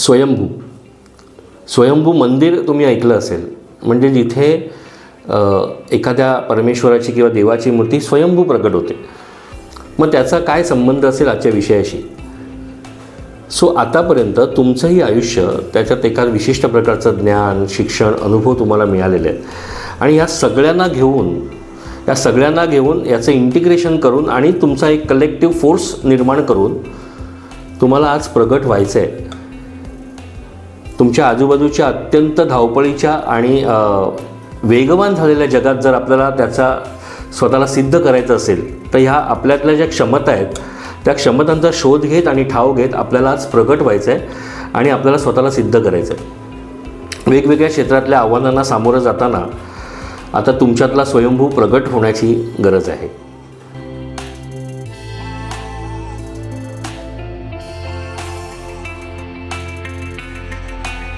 स्वयंभू. स्वयंभू मंदिर तुम्ही ऐकलं असेल. म्हणजे जिथे एखाद्या परमेश्वराची किंवा देवाची मूर्ती स्वयंभू प्रकट होते. मग त्याचा काय संबंध असेल आजच्या विषयाशी? सो आतापर्यंत तुमचंही आयुष्य त्याच्यात एका विशिष्ट प्रकारचं ज्ञान शिक्षण अनुभव तुम्हाला मिळालेले आहेत. आणि या सगळ्यांना घेऊन या सगळ्यांना घेऊन याचं इंटिग्रेशन करून आणि तुमचा एक कलेक्टिव्ह फोर्स निर्माण करून तुम्हाला आज प्रगट व्हायचं आहे तुमच्या आजूबाजूच्या अत्यंत धावपळीच्या आणि वेगवान झालेल्या जगात जर आपल्याला त्याचा स्वतःला सिद्ध करायचं असेल तर ह्या आपल्यातल्या ज्या क्षमता आहेत त्या क्षमतांचा शोध घेत आणि ठाव घेत आपल्याला आज प्रगट व्हायचं आहे आणि आपल्याला स्वतःला सिद्ध करायचं आहे वेगवेगळ्या क्षेत्रातल्या आव्हानांना सामोरं जाताना आता तुमच्यातला स्वयंभू प्रगट होण्याची गरज आहे.